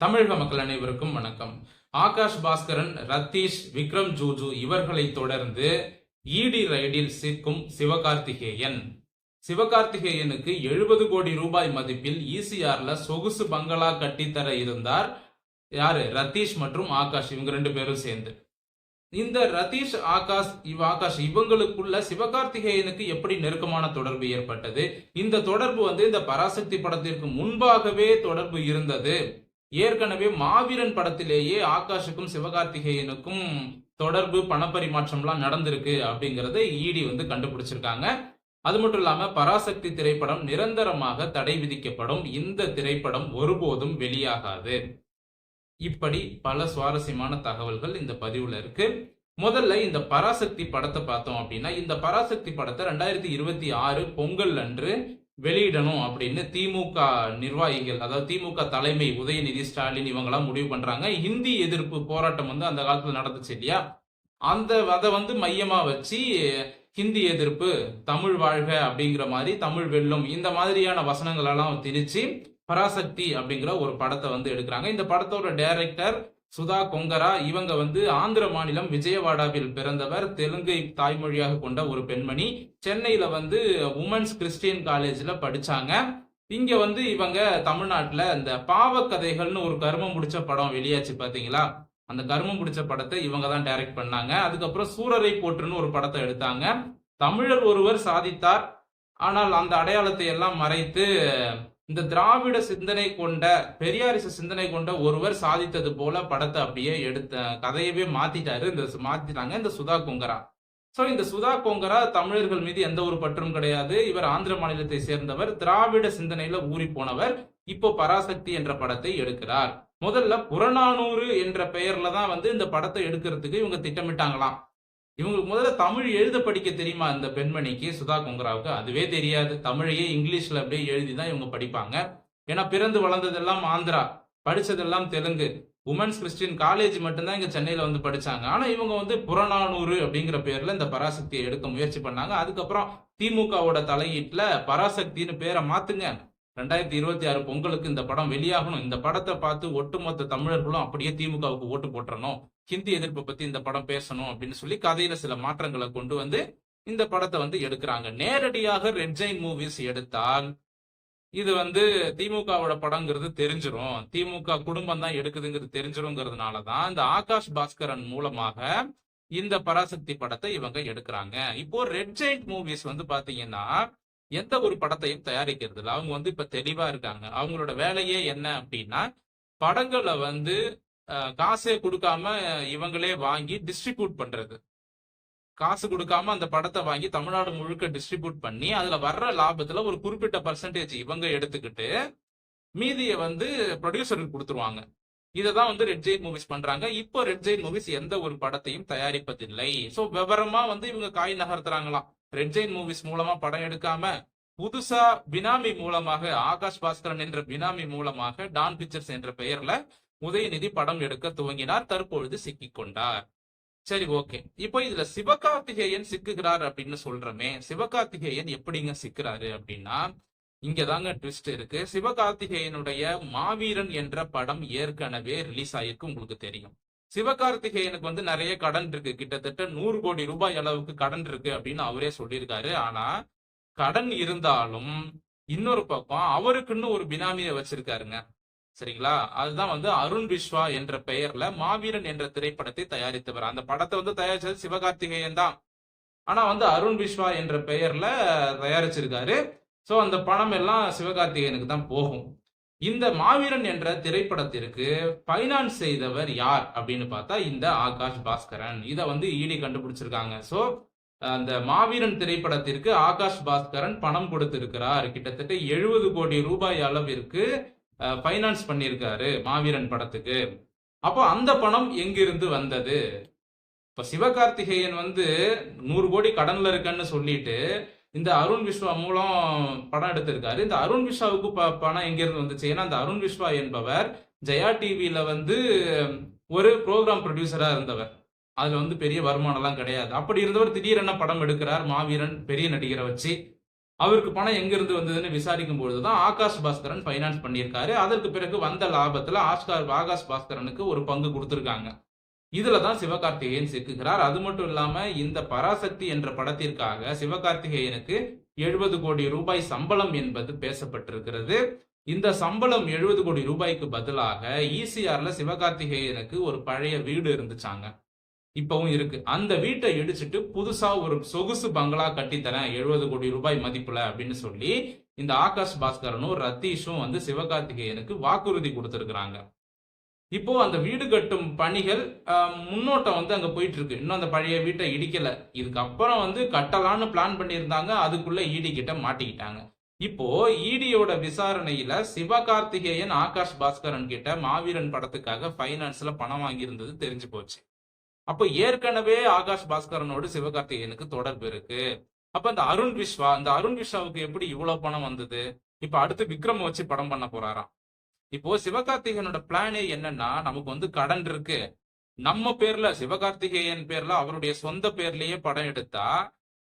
தமிழக மக்கள் அனைவருக்கும் வணக்கம். ஆகாஷ் பாஸ்கரன் ரத்தீஷ் விக்ரம் ஜூஜு இவர்களை தொடர்ந்து ஈடி ரைடில் சிக்கும் சிவகார்த்திகேயன். சிவகார்த்திகேயனுக்கு எழுபது கோடி ரூபாய் மதிப்பில் இசிஆர்ல சொகுசு பங்களா கட்டித்தர இருந்தார் யாரு? ரத்தீஷ் மற்றும் ஆகாஷ் இவங்க ரெண்டு பேரும் சேர்ந்து. இந்த ரதீஷ் ஆகாஷ் இவ் ஆகாஷ் இவங்களுக்குள்ள சிவகார்த்திகேயனுக்கு எப்படி நெருக்கமான தொடர்பு ஏற்பட்டது? இந்த தொடர்பு வந்து இந்த பராசக்தி படத்திற்கு முன்பாகவே தொடர்பு இருந்தது. ஏற்கனவே மாவீரன் படத்திலேயே ஆகாஷுக்கும் சிவகார்த்திகேயனுக்கும் தொடர்பு பணப்பரிமாற்றம்லாம் நடந்திருக்கு அப்படிங்கிறத ஈடி வந்து கண்டுபிடிச்சிருக்காங்க. அது மட்டும் இல்லாம பராசக்தி திரைப்படம் நிரந்தரமாக தடை விதிக்கப்படும். இந்த திரைப்படம் ஒருபோதும் வெளியாகாது. இப்படி பல சுவாரஸ்யமான தகவல்கள் இந்த பதிவுல இருக்கு. முதல்ல இந்த பராசக்தி படத்தை பார்த்தோம் அப்படின்னா இந்த பராசக்தி படத்தை ரெண்டாயிரத்தி இருபத்தி ஆறு பொங்கல் அன்று வெளியிடணும் அப்படின்னு திமுக நிர்வாகிகள் அதாவது திமுக தலைமை உதயநிதி ஸ்டாலின் இவங்கெல்லாம் முடிவு பண்றாங்க. ஹிந்தி எதிர்ப்பு போராட்டம் வந்து அந்த காலத்துல நடந்துச்சு இல்லையா? அந்த அதை வந்து மையமா வச்சு ஹிந்தி எதிர்ப்பு தமிழ் வாழ்க அப்படிங்கிற மாதிரி தமிழ் வெல்லும் இந்த மாதிரியான வசனங்களெல்லாம் திணிச்சு பராசக்தி அப்படிங்கிற ஒரு படத்தை வந்து எடுக்கிறாங்க. இந்த படத்தோட டைரக்டர் சுதா கொங்கரா இவங்க வந்து ஆந்திர மாநிலம் விஜயவாடாவில் பிறந்தவர் தெலுங்கை தாய்மொழியாக கொண்ட ஒரு பெண்மணி. சென்னையில வந்து உமன்ஸ் கிறிஸ்டியன் காலேஜ்ல படிச்சாங்க. இங்க வந்து இவங்க தமிழ்நாட்டுல இந்த பாவக்கதைகள்னு ஒரு கர்மம் முடிச்ச படம் வெளியாச்சு பாத்தீங்களா? அந்த கர்மம் முடிச்ச படத்தை இவங்க தான் டைரக்ட் பண்ணாங்க. அதுக்கப்புறம் சூரரை போற்றுன்னு ஒரு படத்தை எடுத்தாங்க. தமிழர் ஒருவர் சாதித்தார். ஆனால் அந்த அடையாளத்தை எல்லாம் மறைத்து இந்த திராவிட சிந்தனை கொண்ட பெரியாரிச சிந்தனை கொண்ட ஒருவர் சாதித்தது போல படத்தை அப்படியே எடுத்த கதையவே மாத்திட்டாரு. இந்த மாத்திட்டாங்க. இந்த சுதா கொங்கரா. ஸோ இந்த சுதா கொங்கரா தமிழர்கள் மீது எந்த ஒரு பற்றும் கிடையாது. இவர் ஆந்திர மாநிலத்தை சேர்ந்தவர். திராவிட சிந்தனையில ஊறி போனவர். இப்போ பராசக்தி என்ற படத்தை எடுக்கிறார். முதல்ல புறநானூறு என்ற பெயர்ல தான் வந்து இந்த படத்தை எடுக்கிறதுக்கு இவங்க திட்டமிட்டாங்களாம். இவங்களுக்கு முதல்ல தமிழ் எழுத படிக்க தெரியுமா இந்த பெண்மணிக்கு? சுதா கொங்கராவுக்கு. அதுவே தெரியாது. தமிழையே இங்கிலீஷில் அப்படியே எழுதி தான் இவங்க படிப்பாங்க. ஏன்னா பிறந்து வளர்ந்ததெல்லாம் ஆந்திரா. படித்ததெல்லாம் தெலுங்கு. உமன்ஸ் கிறிஸ்டின் காலேஜ் மட்டும்தான் இங்கே சென்னையில் வந்து படித்தாங்க ஆனால் இவங்க வந்து புறநானூறு அப்படிங்கிற பேரில் இந்த பராசக்தியை எடுக்க முயற்சி பண்ணாங்க. அதுக்கப்புறம் திமுகவோட தலையீட்டில் பராசக்தின்னு பேரை மாத்துங்க. ரெண்டாயிரத்தி இருபத்தி ஆறு பொங்கலுக்கு இந்த படம் வெளியாகணும். இந்த படத்தை பார்த்து ஒட்டுமொத்த தமிழர்களும் அப்படியே திமுகவுக்கு ஓட்டு போட்டுறணும். ஹிந்தி எதிர்ப்பை பத்தி இந்த படம் பேசணும் அப்படின்னு சொல்லி கதையில சில மாற்றங்களை கொண்டு வந்து இந்த படத்தை வந்து எடுக்கிறாங்க. நேரடியாக ரெட் ஜெயின் மூவிஸ் எடுத்தால் இது வந்து திமுகவோட படங்கிறது தெரிஞ்சிடும் திமுக குடும்பம் தான் எடுக்குதுங்கிறது தெரிஞ்சிருங்கிறதுனால தான் இந்த ஆகாஷ் பாஸ்கரன் மூலமாக இந்த பராசக்தி படத்தை இவங்க எடுக்கிறாங்க. இப்போ ரெட் ஜெயிண்ட் மூவிஸ் வந்து பாத்தீங்கன்னா எந்த ஒரு படத்தையும் தயாரிக்கிறது இல்லை அவங்க வந்து இப்ப தெளிவா இருக்காங்க. அவங்களோட வேலையே என்ன அப்படின்னா படங்களை வந்து காசே கொடுக்காம இவங்களே வாங்கி டிஸ்ட்ரிபியூட் பண்றது. காசு கொடுக்காம அந்த படத்தை வாங்கி தமிழ்நாடு முழுக்க டிஸ்ட்ரிபியூட் பண்ணி அதுல வர்ற லாபத்துல ஒரு குறிப்பிட்ட பர்சன்டேஜ் இவங்க எடுத்துக்கிட்டு மீதியை வந்து ப்ரொடியூசருக்கு கொடுத்துருவாங்க. இதை தான் வந்து ரெட் ஜெயின் மூவிஸ் பண்றாங்க. இப்போ ரெட் ஜெயின் மூவிஸ் எந்த ஒரு படத்தையும் தயாரிப்பதில்லை. சோ விவரமா வந்து இவங்க காய் நகர்த்துறாங்களாம். ரெட் ஜெயின் மூவிஸ் மூலமா படம் எடுக்காம புதுசா பினாமி மூலமாக ஆகாஷ் பாஸ்கரன் என்ற பினாமி மூலமாக டான் பிக்சர்ஸ் என்ற பெயர்ல உதயநிதி படம் எடுக்க துவங்கினார் தற்பொழுது சிக்கிக் கொண்டார் சரி ஓகே. இப்போ இதுல சிவகார்த்திகேயன் சிக்குகிறார் அப்படின்னு சொல்றமே. சிவகார்த்திகேயன் எப்படிங்க சிக்கிறாரு அப்படின்னா இங்கதாங்க ட்விஸ்ட் இருக்கு. சிவகார்த்திகேயனுடைய மாவீரன் என்ற படம் ஏற்கனவே ரிலீஸ் ஆயிருக்கு உங்களுக்கு தெரியும். சிவகார்த்திகேயனுக்கு வந்து நிறைய கடன் இருக்கு. கிட்டத்தட்ட நூறு கோடி ரூபாய் அளவுக்கு கடன் இருக்கு அப்படின்னு அவரே சொல்லியிருக்காரு. ஆனா கடன் இருந்தாலும் இன்னொரு பக்கம் அவருக்குன்னு ஒரு பினாமியை வச்சிருக்காருங்க. சரிங்களா? அதுதான் வந்து அருண் விஸ்வா என்ற பெயர்ல மாவீரன் என்ற திரைப்படத்தை தயாரித்தவர். அந்த படத்தை வந்து தயாரிச்சது சிவகார்த்திகேயன் தான். ஆனா வந்து அருண் விஸ்வா என்ற பெயர்ல தயாரிச்சிருக்காரு. சோ அந்த பணம் எல்லாம் சிவகார்த்திகேயனுக்கு தான் போகும். இந்த மாவீரன் என்ற திரைப்படத்திற்கு பைனான்ஸ் செய்தவர் யார் அப்படின்னு பார்த்தா இந்த ஆகாஷ் பாஸ்கரன். இதை வந்து ஈடி கண்டுபிடிச்சிருக்காங்க. சோ அந்த மாவீரன் திரைப்படத்திற்கு ஆகாஷ் பாஸ்கரன் பணம் கொடுத்திருக்கிறார். கிட்டத்தட்ட எழுபது கோடி ரூபாய் அளவிற்கு ஃபைனான்ஸ் பண்ணியிருக்காரு மாவீரன் படத்துக்கு. அப்போ அந்த பணம் எங்கிருந்து வந்தது? இப்போ சிவகார்த்திகேயன் வந்து நூறு கோடி கடனில் இருக்கன்னு சொல்லிட்டு இந்த அருண் விஸ்வா மூலம் படம் எடுத்திருக்காரு. இந்த அருண் விஸ்வாவுக்கு ப- பணம் எங்கிருந்து வந்துச்சு? ஏன்னா அந்த அருண் விஸ்வா என்பவர் ஜெயா டிவியில வந்து ஒரு ப்ரோக்ராம் ப்ரொடியூசரா இருந்தவர். அதுல வந்து பெரிய வருமானம்லாம் கிடையாது. அப்படி இருந்தவர் திடீரென படம் எடுக்கிறார் மாவீரன் பெரிய நடிகரை வச்சு. அவருக்கு பணம் எங்கிருந்து வந்ததுன்னு விசாரிக்கும் பொழுதுதான் ஆகாஷ் பாஸ்கரன் ஃபைனான்ஸ் பண்ணியிருக்காரு. அதற்கு பிறகு வந்த லாபத்துல ஆஸ்கார் ஆகாஷ் பாஸ்கரனுக்கு ஒரு பங்கு கொடுத்துருக்காங்க. இதுல தான் சிவகார்த்திகேயன் சிக்குகிறார். அது மட்டும் இல்லாம இந்த பராசக்தி என்ற படத்திற்காக சிவகார்த்திகேயனுக்கு எழுபது கோடி ரூபாய் சம்பளம் என்பது பேசப்பட்டிருக்கிறது. இந்த சம்பளம் எழுபது கோடி ரூபாய்க்கு பதிலாக ஈசிஆர்ல சிவகார்த்திகேயனுக்கு ஒரு பழைய வீடு இருந்துச்சாங்க. இப்பவும் இருக்கு. அந்த வீட்டை இடிச்சிட்டு புதுசா ஒரு சொகுசு பங்களா கட்டித்தரேன் எழுபது கோடி ரூபாய் மதிப்புல அப்படின்னு சொல்லி இந்த ஆகாஷ் பாஸ்கரனும் ரத்தீஷும் வந்து சிவகார்த்திகேயனுக்கு வாக்குறுதி கொடுத்துருக்குறாங்க. இப்போ அந்த வீடு கட்டும் பணிகள் முன்னோட்டம் வந்து அங்க போயிட்டு இருக்கு. இன்னும் அந்த பழைய வீட்டை இடிக்கல. இதுக்கப்புறம் வந்து கட்டலான்னு பிளான் பண்ணியிருந்தாங்க. அதுக்குள்ள ஈடி கிட்ட மாட்டிக்கிட்டாங்க. இப்போ ஈடியோட விசாரணையில சிவகார்த்திகேயன் ஆகாஷ் பாஸ்கரன் கிட்ட மாவீரன் படத்துக்காக ஃபைனான்ஸ்ல பணம் வாங்கியிருந்தது தெரிஞ்சு போச்சு. அப்போ ஏற்கனவே ஆகாஷ் பாஸ்கரனோடு சிவகார்த்திகேயனுக்கு தொடர்பு இருக்கு. அப்ப இந்த அருண் விஸ்வா இந்த அருண் விஸ்வாவுக்கு எப்படி இவ்வளவு பணம் வந்தது? இப்ப அடுத்து விக்ரம் வச்சு படம் பண்ண போறாராம். இப்போ சிவகார்த்திகேயனோட பிளானே என்னன்னா நமக்கு வந்து கடன் இருக்கு. நம்ம பேர்ல சிவகார்த்திகேயன் பேர்ல அவருடைய சொந்த பேர்லயே படம் எடுத்தா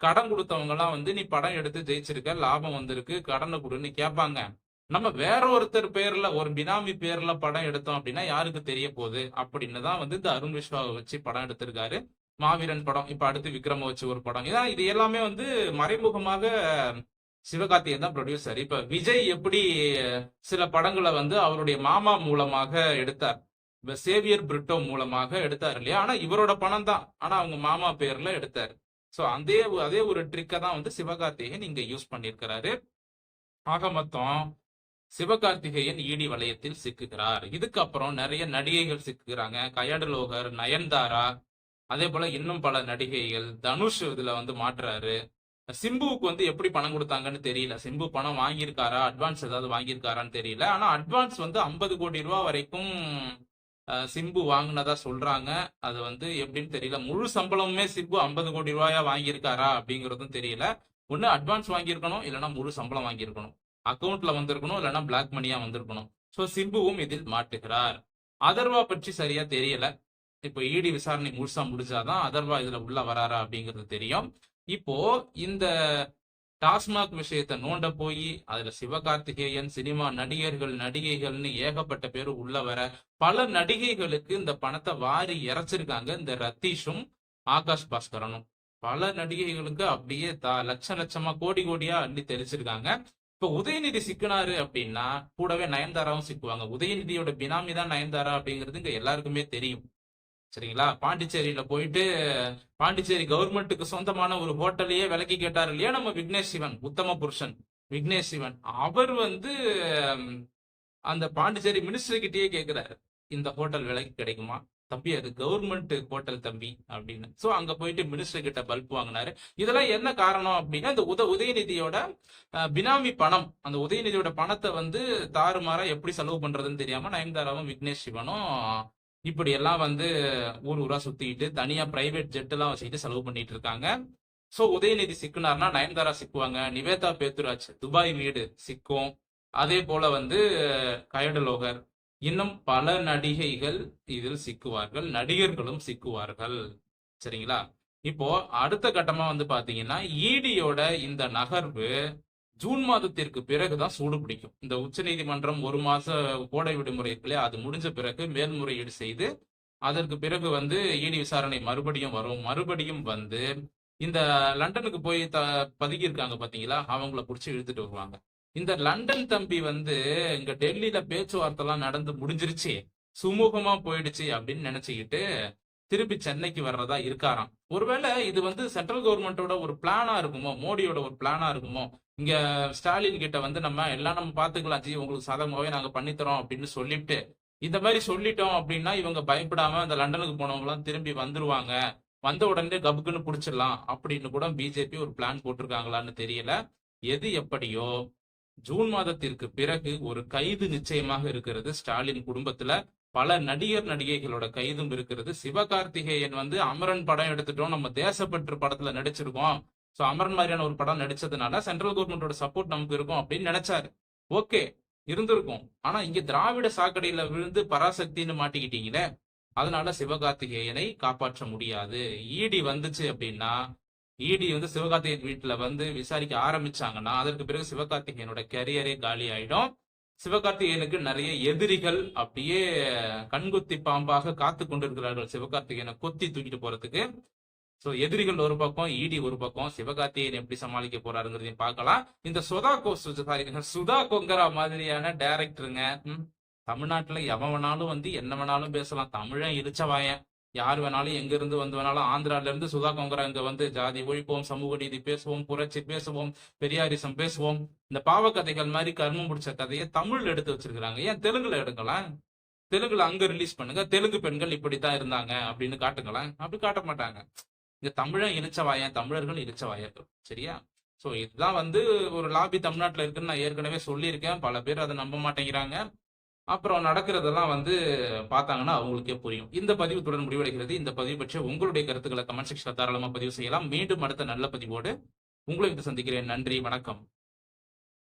கடன் கொடுத்தவங்க எல்லாம் வந்து நீ படம் எடுத்து ஜெயிச்சிருக்க லாபம் வந்திருக்கு கடனை கொடுன்னு கேட்பாங்க. நம்ம வேற ஒருத்தர் பேர்ல ஒரு பினாமி பேர்ல படம் எடுத்தோம் அப்படின்னா யாருக்கு தெரிய போகுது அப்படின்னு தான் வந்து இந்த அருண் விஸ்வாவை வச்சு படம் எடுத்திருக்காரு. மாவீரன் படம் இப்ப அடுத்து விக்ரம வச்சு ஒரு படம். இதான் இது எல்லாமே வந்து மறைமுகமாக சிவகார்த்திகேயன் தான் ப்ரொடியூசர் இப்ப விஜய் எப்படி சில படங்களை வந்து அவருடைய மாமா மூலமாக எடுத்தார்? இப்ப சேவியர் பிரிட்டோ மூலமாக எடுத்தார் இல்லையா? ஆனா இவரோட பணம் தான். ஆனா அவங்க மாமா பேர்ல எடுத்தார். சோ அதே அதே ஒரு ட்ரிக்கை தான் வந்து சிவகார்த்திகேயன் இங்க யூஸ் பண்ணியிருக்கிறாரு. ஆக மொத்தம் சிவகார்த்திகேயன் ஈடி வளையத்தில் சிக்குகிறார். இதுக்கப்புறம் நிறைய நடிகைகள் சிக்குகிறாங்க. கயடலோகர் நயன்தாரா அதே போல இன்னும் பல நடிகைகள். தனுஷ் இதுல வந்து மாற்றுறாரு சிம்புவுக்கு வந்து எப்படி பணம் கொடுத்தாங்கன்னு தெரியல. சிம்பு பணம் வாங்கியிருக்காரா? அட்வான்ஸ் ஏதாவது வாங்கியிருக்காரான்னு தெரியல. ஆனா அட்வான்ஸ் வந்து ஐம்பது கோடி ரூபா வரைக்கும் சிம்பு வாங்கினதா சொல்றாங்க. அது வந்து எப்படின்னு தெரியல. முழு சம்பளமுமே சிம்பு ஐம்பது கோடி ரூபாயா வாங்கியிருக்காரா அப்படிங்கறதும் தெரியல. ஒண்ணு அட்வான்ஸ் வாங்கியிருக்கணும் இல்லைன்னா முழு சம்பளம் வாங்கியிருக்கணும். அக்கௌண்ட்ல வந்திருக்கணும் இல்லைன்னா பிளாக் மணியா வந்திருக்கணும். ஸோ சிம்புவும் இதில் மாட்டுகிறார். அதர்வா பற்றி சரியா தெரியல. இப்போ இடி விசாரணை முழுசா முடிஞ்சாதான் அதர்வா இதுல உள்ள வராரா அப்படிங்கிறது தெரியும். இப்போ இந்த டாஸ்மாக் விஷயத்த நோண்ட போய் அதுல சிவகார்த்திகேயன் சினிமா நடிகர்கள் நடிகைகள்னு ஏகப்பட்ட பேர் உள்ள வர பல நடிகைகளுக்கு இந்த பணத்தை வாரி இறைச்சிருக்காங்க இந்த ரத்தீஷும் ஆகாஷ் பாஸ்கரனும். பல நடிகைகளுக்கு அப்படியே த லட்சம் லட்சமா கோடி கோடியா அள்ளி தெளிச்சிருக்காங்க. இப்ப உதயநிதி சிக்கினாரு அப்படின்னா கூடவே நயன்தாராவும் சிக்குவாங்க. உதயநிதியோட பினாமி தான் நயன்தாரா அப்படிங்கிறது இங்க எல்லாருக்குமே தெரியும். சரிங்களா? பாண்டிச்சேரியில போயிட்டு பாண்டிச்சேரி கவர்மெண்ட்டுக்கு சொந்தமான ஒரு ஹோட்டலையே விலக்கி கேட்டார் இல்லையா நம்ம விக்னேஷ் சிவன் உத்தம புருஷன். விக்னேஷ் சிவன். அவர் வந்து அந்த பாண்டிச்சேரி மினிஸ்டர் கிட்டேயே கேக்குறாரு இந்த ஹோட்டல் விலைக்கு கிடைக்குமா? தம்பி அது கவர்மெண்ட் ஹோட்டல் தம்பி அப்படின்னு. சோ அங்க போயிட்டு மினிஸ்டர் கிட்ட பல்ப் வாங்கினாரு. இதெல்லாம் என்ன காரணம் அப்படின்னா இந்த உத உதயநிதியோட பினாமி பணம் அந்த உதயநிதியோட பணத்தை வந்து தாறுமாறா எப்படி செலவு பண்றதுன்னு தெரியாம நயன்தாராவும் விக்னேஷ் சிவனும் இப்படி எல்லாம் வந்து ஊர் ஊரா சுத்திட்டு தனியா பிரைவேட் ஜெட் எல்லாம் வச்சுக்கிட்டு செலவு பண்ணிட்டு இருக்காங்க. சோ உதயநிதி சிக்குனார்னா நயன்தாரா சிக்குவாங்க நிவேதா பேத்துராஜ் துபாய் வீடு சிக்கும். அதே போல வந்து கயடலோகர் இன்னும் பல நடிகைகள் இதில் சிக்குவார்கள் நடிகர்களும் சிக்குவார்கள். சரிங்களா? இப்போ அடுத்த கட்டமா வந்து பாத்தீங்கன்னா ஈடியோட இந்த நகர்வு ஜூன் மாதத்திற்கு பிறகுதான் சூடு பிடிக்கும். இந்த உச்ச நீதிமன்றம் ஒரு மாச கோடை விடுமுறை இருக்குல்ல அது முடிஞ்ச பிறகு மேல்முறையீடு செய்து அதற்கு பிறகு வந்து ஈடி விசாரணை மறுபடியும் வரும். மறுபடியும் வந்து இந்த லண்டனுக்கு போய் த பதுக்கியிருக்காங்க பாத்தீங்களா? அவங்கள பிடிச்சி இழுத்துட்டு வருவாங்க. இந்த லண்டன் தம்பி வந்து இங்க டெல்லியில பேச்சுவார்த்தை எல்லாம் நடந்து முடிஞ்சிருச்சு. சுமூகமா போயிடுச்சு அப்படின்னு நினைச்சுக்கிட்டு திருப்பி சென்னைக்கு வர்றதா இருக்காராம். ஒருவேளை இது வந்து சென்ட்ரல் கவர்மெண்டோட ஒரு பிளானா இருக்குமோ? மோடியோட ஒரு பிளானா இருக்குமோ? இங்க ஸ்டாலின் கிட்ட வந்து நம்ம எல்லாம் நம்ம பாத்துக்கலாம் ஜி உங்களுக்கு சாதகமாவே நாங்க பண்ணித்தரோம் அப்படின்னு சொல்லிட்டு இந்த மாதிரி சொல்லிட்டோம் அப்படின்னா இவங்க பயப்படாம அந்த லண்டனுக்கு போனவங்க எல்லாம் திரும்பி வந்துருவாங்க. வந்த உடனே கபுக்குன்னு புடிச்சிடலாம் அப்படின்னு கூட பிஜேபி ஒரு பிளான் போட்டிருக்காங்களான்னு தெரியல. எது எப்படியோ ஜூன் மாதத்திற்கு பிறகு ஒரு கைது நிச்சயமாக இருக்கிறது. ஸ்டாலின் குடும்பத்துல பல நடிகர் நடிகைகளோட கைதும் இருக்கிறது. சிவகார்த்திகேயன் வந்து அமரன் படம் எடுத்துட்டோம். நம்ம தேசப்பற்று படத்துல நடிச்சிருக்கோம். சோ அமரன் மாதிரியான ஒரு படம் நடிச்சதுனால சென்ட்ரல் கவர்மெண்டோட சப்போர்ட் நமக்கு இருக்கும் அப்படின்னு நினைச்சாரு. ஓகே இருந்திருக்கும். ஆனா இங்க திராவிட சாக்கடையில விழுந்து பராசக்தின்னு மாட்டிக்கிட்டீங்களே? அதனால சிவகார்த்திகேயனை காப்பாற்ற முடியாது. ஈடி வந்துச்சு அப்படின்னா இடி வந்து சிவகார்த்திகேயன் வீட்டுல வந்து விசாரிக்க ஆரம்பிச்சாங்கன்னா அதற்கு பிறகு சிவகார்த்திகேயனோட கரியரே காலி ஆயிடும். சிவகார்த்திகேயனுக்கு நிறைய எதிரிகள் அப்படியே கண்குத்தி பாம்பாக காத்து கொண்டிருக்கிறார்கள் சிவகார்த்திகேயனை கொத்தி தூக்கிட்டு போறதுக்கு. சோ எதிரிகள் ஒரு பக்கம் ஈடி ஒரு பக்கம் சிவகார்த்திகேயன் எப்படி சமாளிக்க போறாருங்கிறதையும் பார்க்கலாம். இந்த சுதா கோ சாரி சுதா கொங்கரா மாதிரியான டைரக்டருங்க தமிழ்நாட்டுல எவன் வேணாலும் வந்து என்ன வேணாலும் பேசலாம். தமிழன் இழிச்சவாயன் யார் வேணாலும் எங்க இருந்து வந்து வேணாலும் ஆந்திரால இருந்து சுதா கோங்கரா இங்க வந்து ஜாதி ஒழிப்போம் சமூக நீதி பேசுவோம் புரட்சி பேசுவோம் பெரியாரிசம் பேசுவோம். இந்த பாவக்கதைகள் மாதிரி கர்மம் முடிச்ச கதையை தமிழ்ல எடுத்து வச்சிருக்கிறாங்க. ஏன் தெலுங்குல எடுக்கலாம் தெலுங்குல அங்க ரிலீஸ் பண்ணுங்க. தெலுங்கு பெண்கள் இப்படித்தான் இருந்தாங்க அப்படின்னு காட்டுங்களேன். அப்படி காட்ட மாட்டாங்க. இங்க தமிழன் இழிச்சவாயன் தமிழர்கள் இழிச்சவாயர்கள் சரியா? சோ இதுதான் வந்து ஒரு லாபி தமிழ்நாட்டுல இருக்குன்னு நான் ஏற்கனவே சொல்லியிருக்கேன். பல பேர் அதை நம்ப மாட்டேங்கிறாங்க. அப்புறம் நடக்கிறதெல்லாம் வந்து பார்த்தாங்கன்னா அவங்களுக்கே புரியும். இந்த பதிவு தொடர் முடிவடைகிறது. இந்த பதிவு பற்றி உங்களுடைய கருத்துக்களை கமெண்ட் செக்ஷனில் தாராளமா பதிவு செய்யலாம். மீண்டும் அடுத்த நல்ல பதிவோடு உங்களை வந்து சந்திக்கிறேன். நன்றி. வணக்கம்.